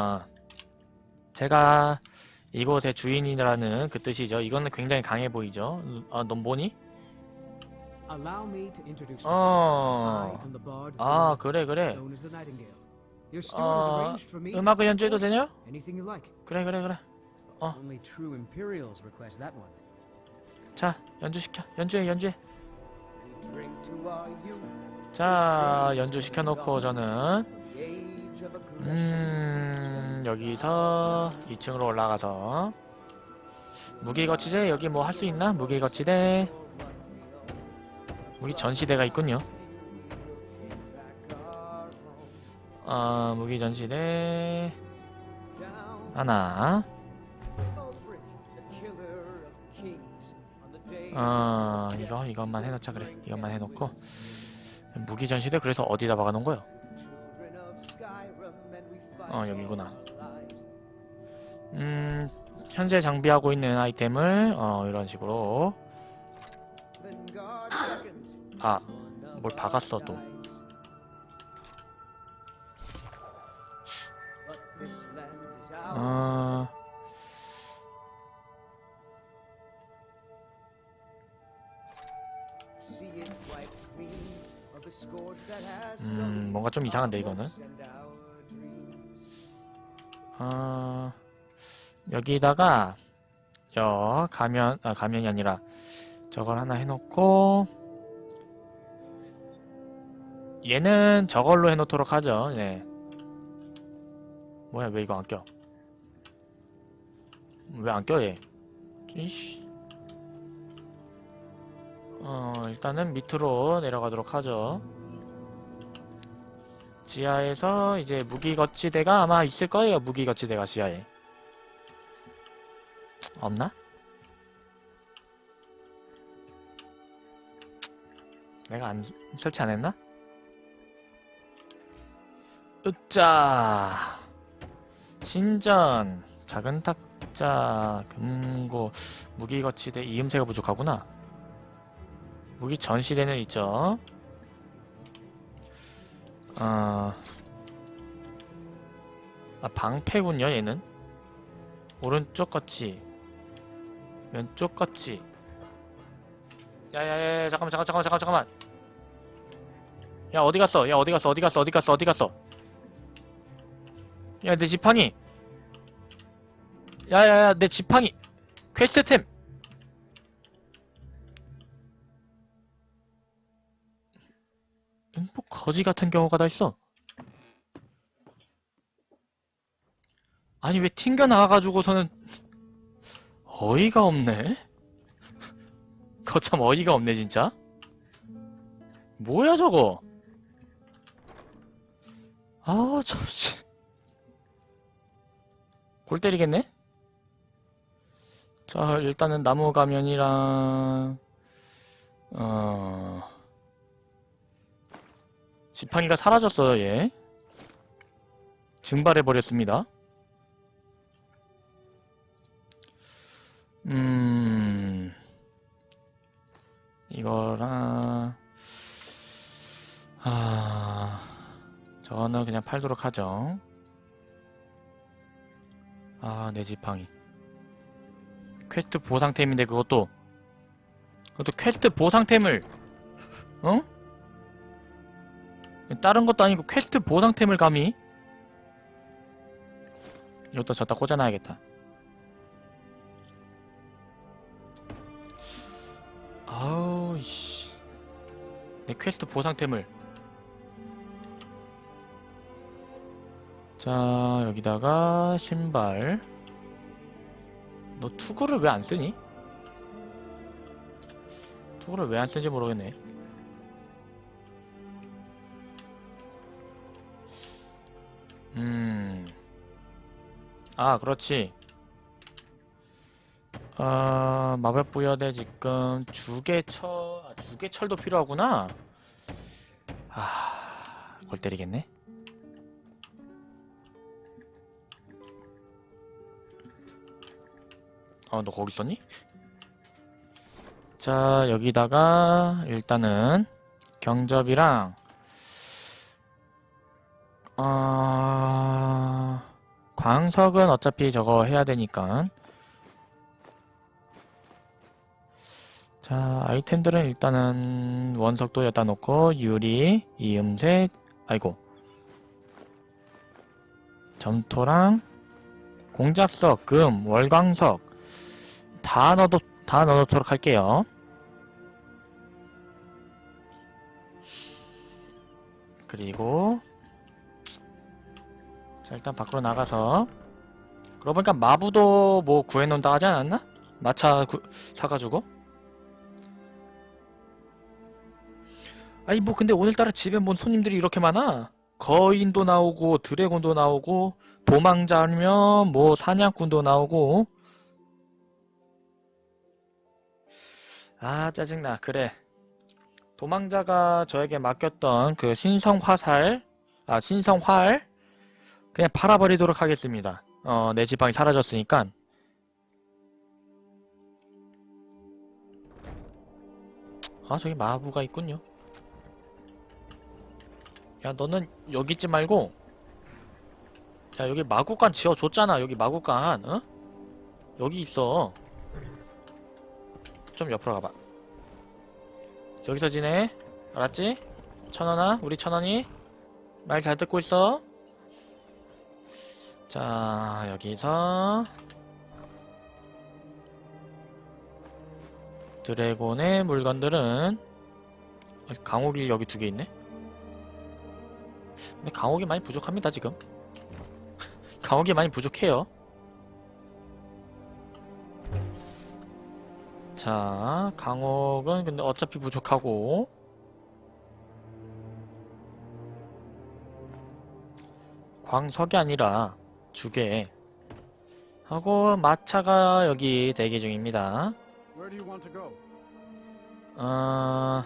아, 제가 이곳의 주인이라는 그 뜻이죠. 이거는 굉장히 강해 보이죠. 아, 넌 뭐니? 어. 아, 그래, 그래. 어. 음악을 연주해도 되냐? 그래, 그래, 그래. 어. 자, 연주시켜. 연주해, 연주해. 자, 연주시켜 놓고 저는 음, 여기서 2층으로 올라가서 무기 거치대 여기 뭐 할 수 있나? 무기 거치대 무기 전시대가 있군요. 어, 무기 전시대 하나. 어, 이거 이것만 해놓자 그래. 이것만 해놓고 무기 전시대 그래서 어디다 박아놓은 거요? 어, 여기구나. 음, 현재 장비하고 있는 아이템을 어, 이런 식으로 아, 뭘 박았어 또. 어, 음, 뭔가 좀 이상한데 이거는. 어, 여기다가 여 가면 아 가면이 아니라 저걸 하나 해놓고 얘는 저걸로 해놓도록 하죠. 네. 뭐야 왜 이거 안 껴? 왜 안 껴 얘? 이씨. 어 일단은 밑으로 내려가도록 하죠. 지하에서 이제 무기거치대가 아마 있을 거예요. 무기거치대가 지하에. 없나? 내가 안 설치 안 했나? 으짜 신전 작은 탁자 금고 무기거치대 이음새가 부족하구나. 무기 전시대는 있죠. 아, 아 방패군요 얘는? 오른쪽 같이. 왼쪽 같이. 야야야 잠깐만 잠깐 잠깐 잠깐 잠깐만. 야 어디 갔어? 야 어디 갔어? 어디 갔어? 어디 갔어? 어디 갔어? 야 내 지팡이. 야야야 내 지팡이. 퀘스트템 거지 같은 경우가 다 있어. 아니 왜 튕겨 나와가지고서는 어이가 없네. 거참 어이가 없네 진짜. 뭐야 저거? 아우 참씨. 골 때리겠네? 자 일단은 나무 가면이랑 어. 지팡이가 사라졌어요, 얘. 증발해버렸습니다. 음, 이거랑, 아, 저는 그냥 팔도록 하죠. 아, 내 지팡이. 퀘스트 보상템인데 그것도, 그것도 퀘스트 보상템을, 어? 다른 것도 아니고 퀘스트 보상템을 감히. 이것도 저다 꽂아놔야겠다. 아우 씨. 내 퀘스트 보상템을. 자 여기다가 신발. 너 투구를 왜 안 쓰니? 투구를 왜 안 쓰는지 모르겠네 아, 그렇지. 아, 마법 부여대 지금 주개철, 아, 주개철도 필요하구나. 아, 골 때리겠네. 어, 너 거기 있었니? 자, 여기다가 일단은 경접이랑 아 광석은 어차피 저거 해야 되니까. 자, 아이템들은 일단은 원석도 여다 놓고, 유리, 이음새, 아이고. 점토랑, 공작석, 금, 월광석, 다 넣어, 다 넣어놓도록 할게요. 그리고, 자, 일단 밖으로 나가서, 그러고 보니까 마부도 뭐 구해놓는다 하지 않았나? 마차 구- 사가지고. 아니, 뭐, 근데 오늘따라 집에 뭔 손님들이 이렇게 많아? 거인도 나오고, 드래곤도 나오고, 도망자면 뭐, 사냥꾼도 나오고. 아, 짜증나. 그래. 도망자가 저에게 맡겼던 그 신성 화살, 아, 신성 활, 그냥 팔아버리도록 하겠습니다. 어, 내 지방이 사라졌으니까. 아, 저기 마부가 있군요. 야, 너는 여기 있지 말고, 야, 여기 마구간 지어줬잖아. 여기 마구간, 어? 여기 있어. 좀 옆으로 가봐. 여기서 지내. 알았지? 천원아, 우리 천원이. 말 잘 듣고 있어. 자, 여기서. 드래곤의 물건들은, 어, 강옥이 여기 두 개 있네? 근데 강옥이 많이 부족합니다, 지금. 강옥이 많이 부족해요. 자, 강옥은 근데 어차피 부족하고 광석이 아니라 주게 하고 마차가 여기 대기 중입니다. 어...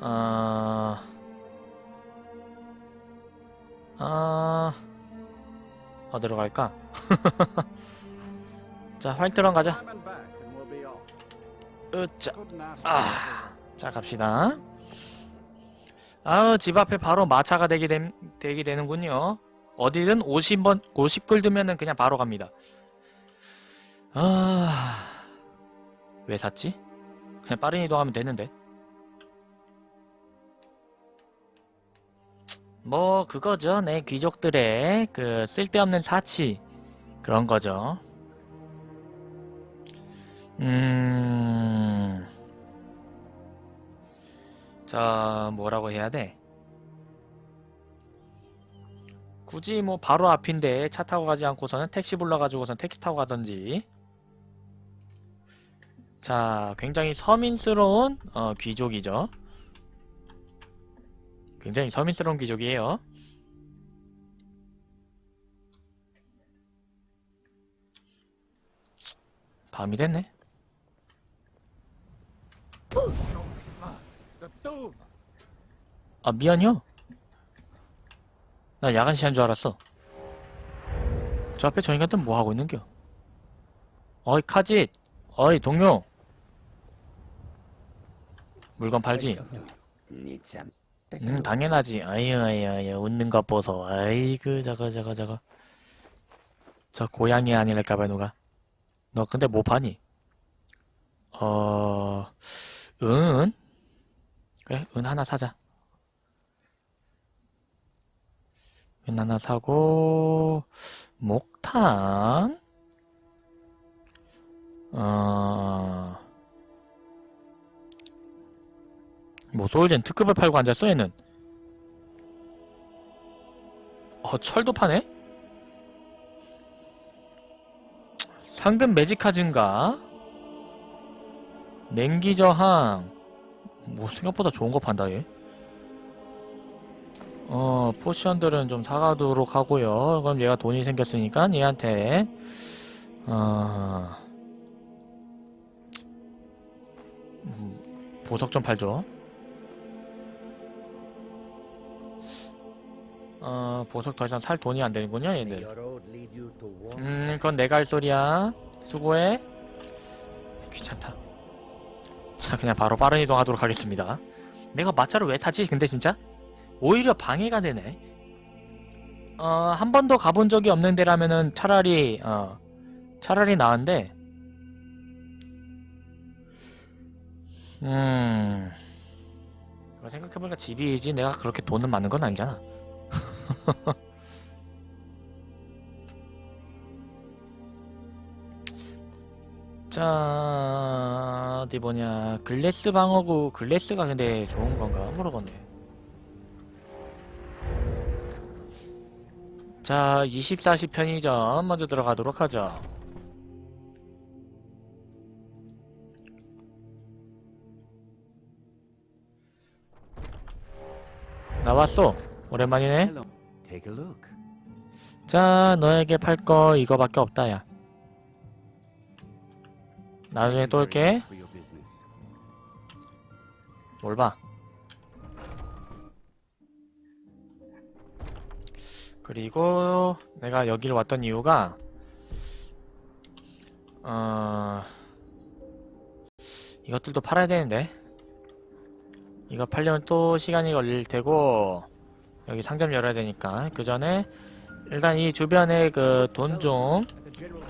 어... 아... 어디로 갈까? 자, 화이트런 가자. 으짜. 아, 자 갑시다. 아우 집 앞에 바로 마차가 되게, 됨, 되게 되는군요. 어디든 50번 50불 들면은 그냥 바로 갑니다. 아, 왜 샀지? 그냥 빠른 이동하면 되는데. 뭐 그거죠. 내 귀족들의 그 쓸데없는 사치 그런 거죠. 음. 자, 뭐라고 해야 돼? 굳이 뭐 바로 앞인데 차 타고 가지 않고서는 택시 불러가지고선 택시 타고 가던지. 자, 굉장히 서민스러운 어, 귀족이죠. 굉장히 서민스러운 귀족이에요. 밤이 됐네. 아, 미안요. 나 야간 시간 줄 알았어. 저 앞에 저 인간들 뭐 하고 있는겨? 어이, 카짓! 어이, 동료! 물건 팔지? 니참 음, 당연하지. 아유, 아유, 아유, 웃는 것 보소. 아이고, 저거, 저거, 저거. 저 고양이 아니랄까봐, 누가. 너 근데 뭐 파니? 어, 은? 그래, 은 하나 사자. 은 하나 사고, 목탄? 어, 뭐, 소울젠 특급을 팔고 앉았어, 얘는. 어, 철도 파네? 상금 매직카 증가. 냉기 저항. 뭐, 생각보다 좋은 거 판다, 얘. 어, 포션들은 좀 사가도록 하고요. 그럼 얘가 돈이 생겼으니까 얘한테, 어, 음, 보석 좀 팔죠. 어, 보석 더 이상 살 돈이 안 되는군요, 얘들. 음, 그건 내가 할 소리야. 수고해. 귀찮다. 자, 그냥 바로 빠른 이동하도록 하겠습니다. 내가 마차를 왜 타지? 근데 진짜? 오히려 방해가 되네. 어, 한 번도 가본 적이 없는 데라면은 차라리, 어, 차라리 나은데, 음, 생각해보니까 집이지 내가 그렇게 돈은 많은 건 아니잖아. 자, 어디 보냐. 글래스 방어구, 글래스가 근데 좋은 건가? 모르겠네. 자, 24시 편의점 먼저 들어가도록 하죠. 나왔어. 오랜만이네. 자, 너에게 팔 거 이거밖에 없다, 야. 나중에 또 올게. 뭘 봐. 그리고 내가 여기를 왔던 이유가 어 이것들도 팔아야 되는데. 이거 팔려면 또 시간이 걸릴 테고 여기 상점 열어야 되니까. 그 전에 일단 이 주변에 그 돈좀 At the general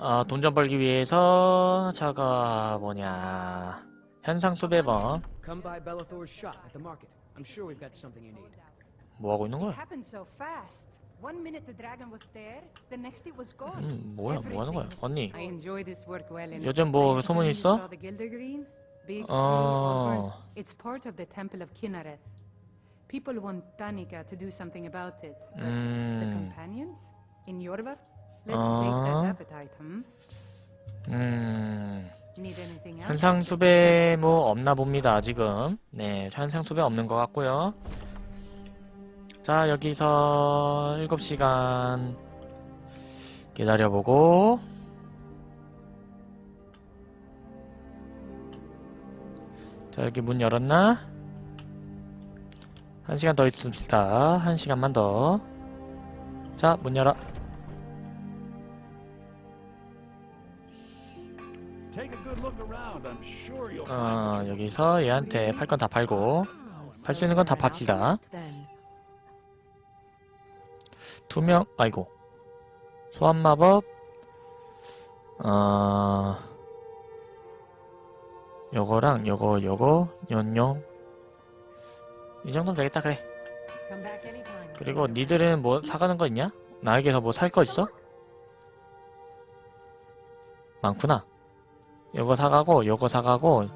어, 돈좀 벌기 위해서 저거 뭐냐. 현상 수배범. 뭐 하고 있는 거야? One minute the dragon was there, the next it was gone. 음, 뭐야, 뭐 하는 거야? 언니. 요즘 뭐 소문 있어? the 어. It's part of the temple of Kinnareth. People want Tanika to do something about it. But the 음, companions? In Yorvas? Let's sate 어. that appetite, hmm? 음? 현상 수배 뭐 없나 봅니다, 지금. 네, 현상 수배 없는 것 같고요. 자, 여기서 7시간 기다려보고 자, 여기 문 열었나? 한 시간 더 있습니다. 한 시간만 더. 자, 문 열어. 어, you 여기서 얘한테 팔 건 다 팔고 팔 수 있는 건 다 팝시다. 투명, 아이고. 소환 마법. 어, 요거랑 요거, 요거, 연용. 이 정도면 되겠다, 그래. 그리고 니들은 뭐 사가는 거 있냐? 나에게서 뭐 살 거 있어? 많구나. 요거 사가고, 요거 사가고,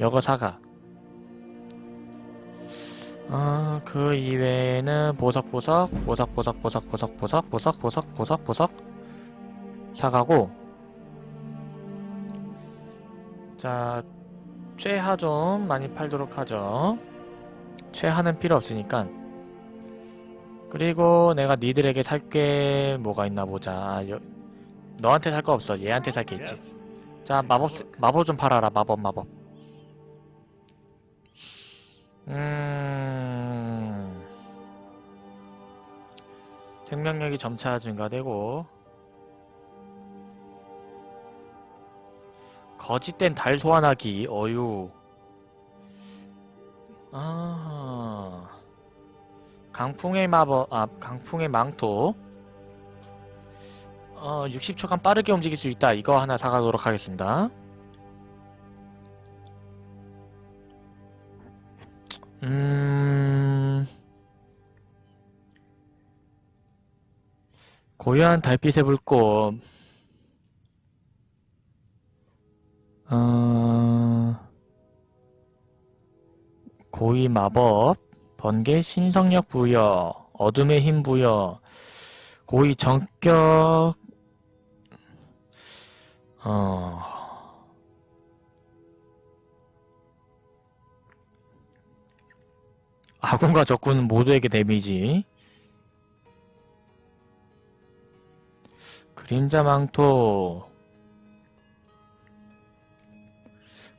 요거 사가. 아, 그 이외에는 보석보석, 보석보석, 보석보석, 보석, 보석, 보석, 보석, 보석 사가고 자, 최하 좀 많이 팔도록 하죠. 최하는 필요 없으니까 그리고 내가 니들에게 살 게 뭐가 있나 보자. 여, 너한테 살 거 없어. 얘한테 살 게 있지. 자, 마법 마법 좀 팔아라. 마법 마법. 음... 생명력이 점차 증가되고. 거짓된 달 소환하기, 어유. 아. 강풍의 마법, 아, 강풍의 망토. 어, 60초간 빠르게 움직일 수 있다. 이거 하나 사가도록 하겠습니다. 음, 고요한 달빛의 불꽃. 어, 고위 마법, 번개 신성력 부여, 어둠의 힘 부여, 고위 정격, 어, 아군과 적군 모두에게 데미지. 그림자 망토.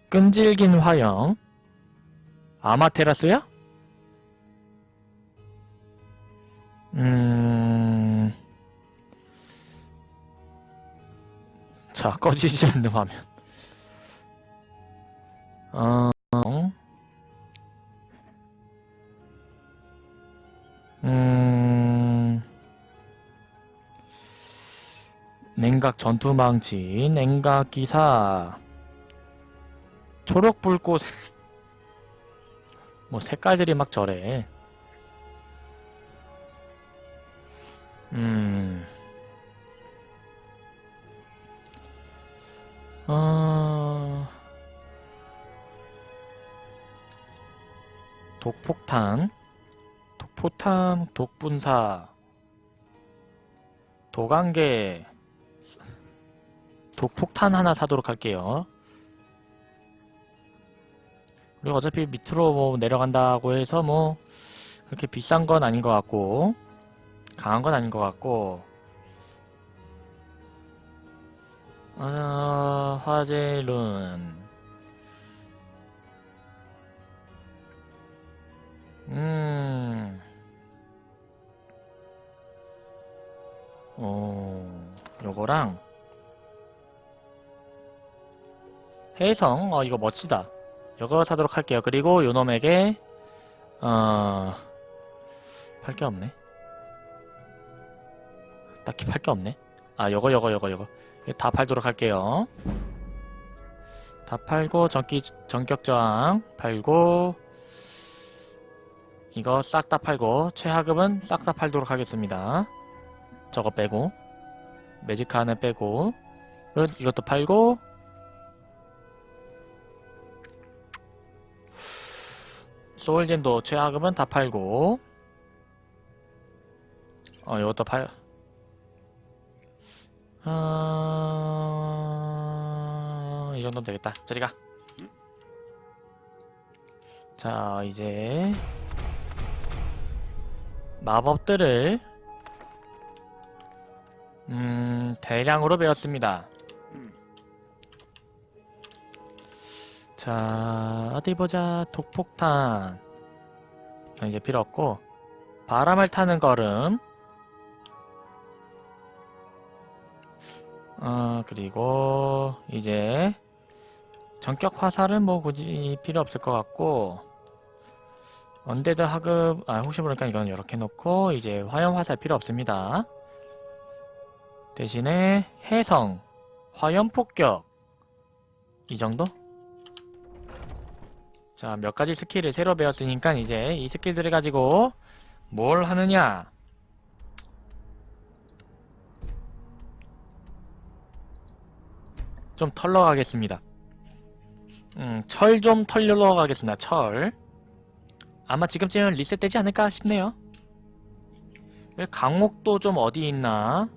끈질긴 화형. 아마테라스야? 음. 자, 꺼지지 않는 화면. 어, 냉각 전투망치, 냉각 기사, 초록 불꽃, 뭐 색깔들이 막 저래. 음, 어, 독폭탄, 독포탄, 독분사, 도관계, 독폭탄 하나 사도록 할게요. 그리고 어차피 밑으로 뭐 내려간다고 해서 뭐 그렇게 비싼 건 아닌 것 같고 강한 건 아닌 것 같고. 아, 화재룬 음. 어, 요거랑 해성. 어 이거 멋지다. 이거 사도록 할게요. 그리고 요놈에게 어... 팔 게 없네. 딱히 팔 게 없네. 아 요거 요거 요거 요거. 다 팔도록 할게요. 다 팔고 전기 전격 저항 팔고 이거 싹 다 팔고 최하급은 싹 다 팔도록 하겠습니다. 저거 빼고 매직카는 빼고 이것도 팔고 소울젠도 최하급은 다 팔고. 어 이것도 팔. 아... 이 정도면 되겠다. 저리 가. 자, 이제 마법들을 음, 대량으로 배웠습니다. 자, 어디 보자. 독폭탄. 어, 이제 필요 없고 바람을 타는 걸음. 어, 그리고 이제 전격 화살은 뭐 굳이 필요 없을 것 같고 언데드 하급 아 혹시 모르니까 이건 이렇게 놓고 이제 화염 화살 필요 없습니다. 대신에 해성 화염 폭격 이 정도? 자, 몇 가지 스킬을 새로 배웠으니까 이제 이 스킬들을 가지고 뭘 하느냐? 좀 털러 가겠습니다. 음, 철 좀 털러 가겠습니다. 철. 아마 지금쯤은 리셋되지 않을까 싶네요. 강옥도 좀 어디 있나?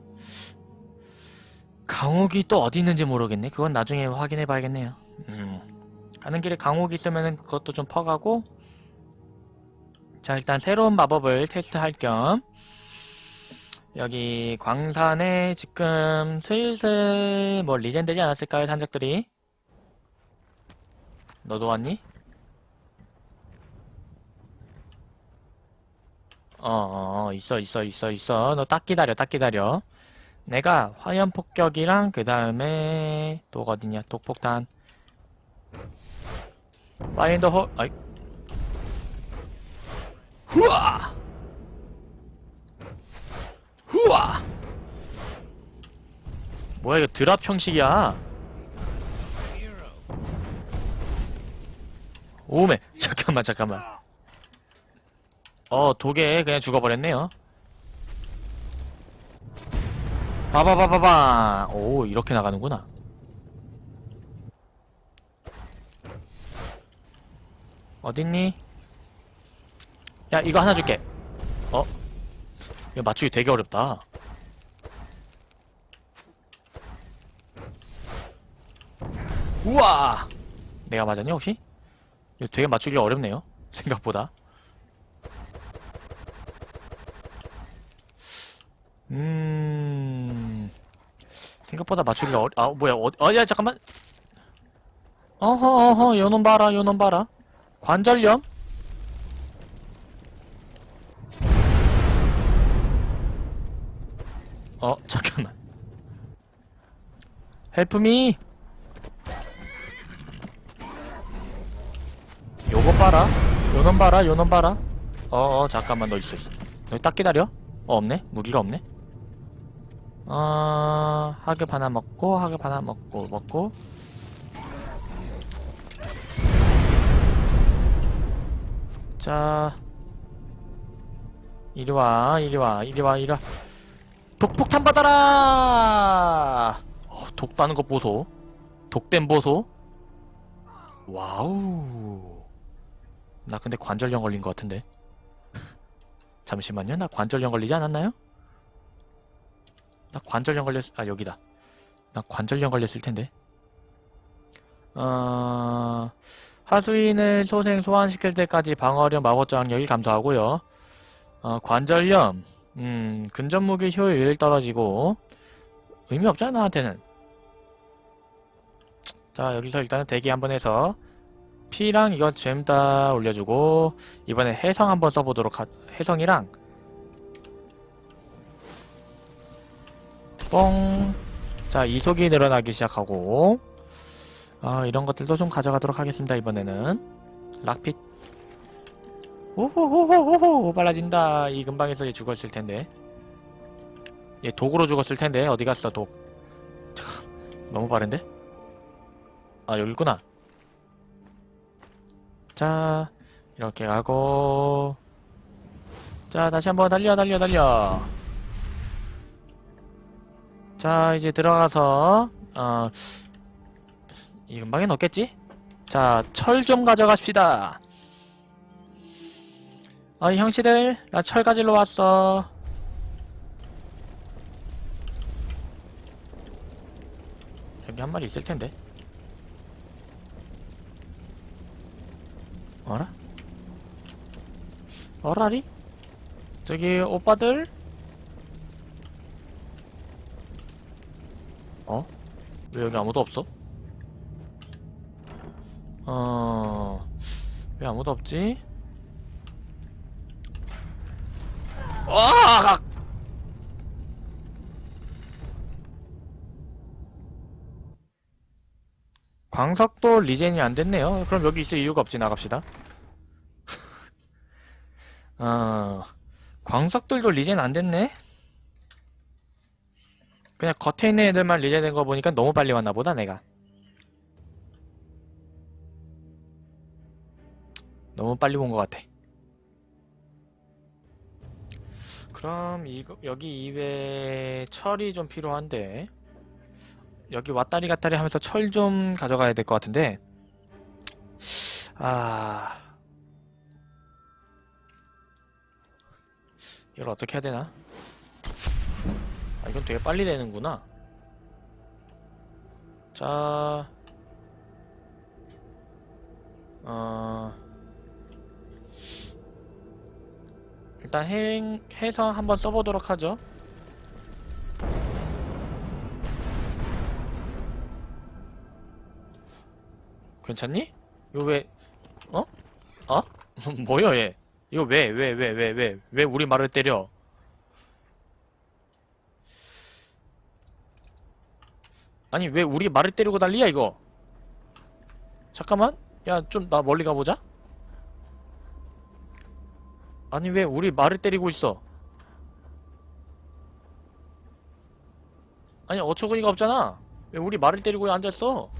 강옥이 또 어디 있는지 모르겠네. 그건 나중에 확인해 봐야겠네요. 음. 가는 길에 강옥이 있으면 그것도 좀 퍼가고 자 일단 새로운 마법을 테스트할 겸 여기 광산에 지금 슬슬 뭐 리젠 되지 않았을까요 산적들이 너도 왔니? 어, 어, 어, 있어, 있어, 있어, 있어. 너 딱 기다려, 딱 기다려. 내가 화염 폭격이랑 그 다음에 또 어디냐? 독폭탄. 파인더 홀, 아이. 후아! 후아! 뭐야 이거 드랍 형식이야? 오메 잠깐만 잠깐만. 어 독에 그냥 죽어버렸네요. 바바바바바. 오 이렇게 나가는구나. 어딨니? 야 이거 하나 줄게. 어? 이거 맞추기 되게 어렵다. 우와! 내가 맞았니 혹시? 이거 되게 맞추기 어렵네요. 생각보다. 음... 생각보다 맞추기가 어려... 아 뭐야 어... 어, 야 잠깐만 어허 어허 요놈 봐라 요놈 봐라 관절염? 어 잠깐만. 헬프미? 요거 봐라 요놈 봐라 요놈 봐라 어어 잠깐만 너 있어 있어. 너딱 기다려. 어 없네. 무기가 없네. 어, 하급 하나 먹고, 하급 하나 먹고, 먹고. 자, 이리 와, 이리 와, 이리 와, 이리 와. 독폭탄 받아라! 어, 독 빠는 거 보소. 독댐 보소. 와우. 나 근데 관절염 걸린 것 같은데. 잠시만요. 나 관절염 걸리지 않았나요? 나 관절염 걸렸, 아, 여기다. 나 관절염 걸렸을 텐데. 어, 하수인을 소생 소환시킬 때까지 방어력 마법 저항력이 감소하고요. 어, 관절염, 음, 근접 무기 효율 떨어지고, 의미 없잖아, 나한테는. 자, 여기서 일단은 대기 한번 해서, 피랑 이거 잼 다 올려주고, 이번에 해성 한번 써보도록 하, 해성이랑, 뽕. 자, 이속이 늘어나기 시작하고, 아, 이런 것들도 좀 가져가도록 하겠습니다, 이번에는. 락핏. 오호호호호호, 빨라진다. 이 근방에서 얘 죽었을 텐데. 얘 독으로 죽었을 텐데, 어디 갔어, 독. 참, 너무 빠른데? 아, 여기 있구나. 자, 이렇게 가고. 자, 다시 한번 달려, 달려, 달려. 자, 이제 들어가서, 어, 이 근방엔 없겠지? 자, 철 좀 가져갑시다. 어이, 형씨들, 나 철 가지러 왔어. 여기 한 마리 있을 텐데. 어라? 어라리? 저기, 오빠들? 어? 왜 여기 아무도 없어? 어... 왜 아무도 없지? 와! 광석도 리젠이 안 됐네요. 그럼 여기 있을 이유가 없지, 나갑시다. 어... 광석들도 리젠 안 됐네? 그냥 겉에 있는 애들만 리젠 된 거 보니까 너무 빨리 왔나 보다, 내가. 너무 빨리 본 것 같아. 그럼 이거 여기 이외에 철이 좀 필요한데 여기 왔다리 갔다리 하면서 철 좀 가져가야 될 것 같은데 아 이걸 어떻게 해야 되나? 아 이건 되게 빨리 되는구나. 자, 어. 일단 행, 해서 한번 써보도록 하죠. 괜찮니? 이거 왜, 어? 어? 뭐야, 얘? 이거 왜, 왜, 왜, 왜, 왜, 왜 우리 말을 때려? 아니, 왜 우리 말을 때리고 난리야, 이거? 잠깐만. 야, 좀 나 멀리 가보자. 아니 왜 우리 말을 때리고 있어? 아니 어처구니가 없잖아. 왜 우리 말을 때리고 앉았어?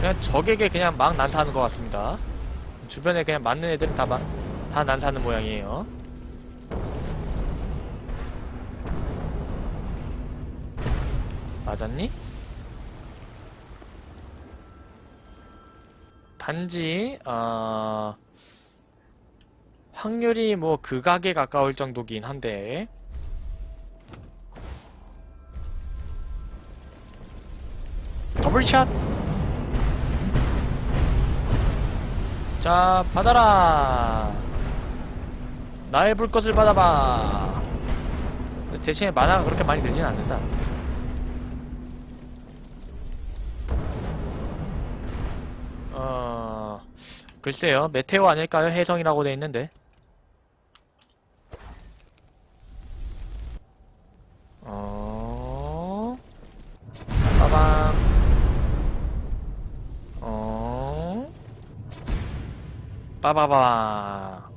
그냥 적에게 그냥 막 난사하는 것 같습니다. 주변에 그냥 맞는 애들은 다, 마, 다 난사하는 모양이에요. 맞았니? 단지 어... 확률이 뭐 극악에 가까울 정도긴 한데. 더블샷! 자 받아라! 나의 불꽃을 받아봐! 대신에 만화가 그렇게 많이 들진 않는다 어... 글쎄요, 메테오 아닐까요? 해성이라고 돼 있는데. 어... 빠밤. 어... 빠바밤.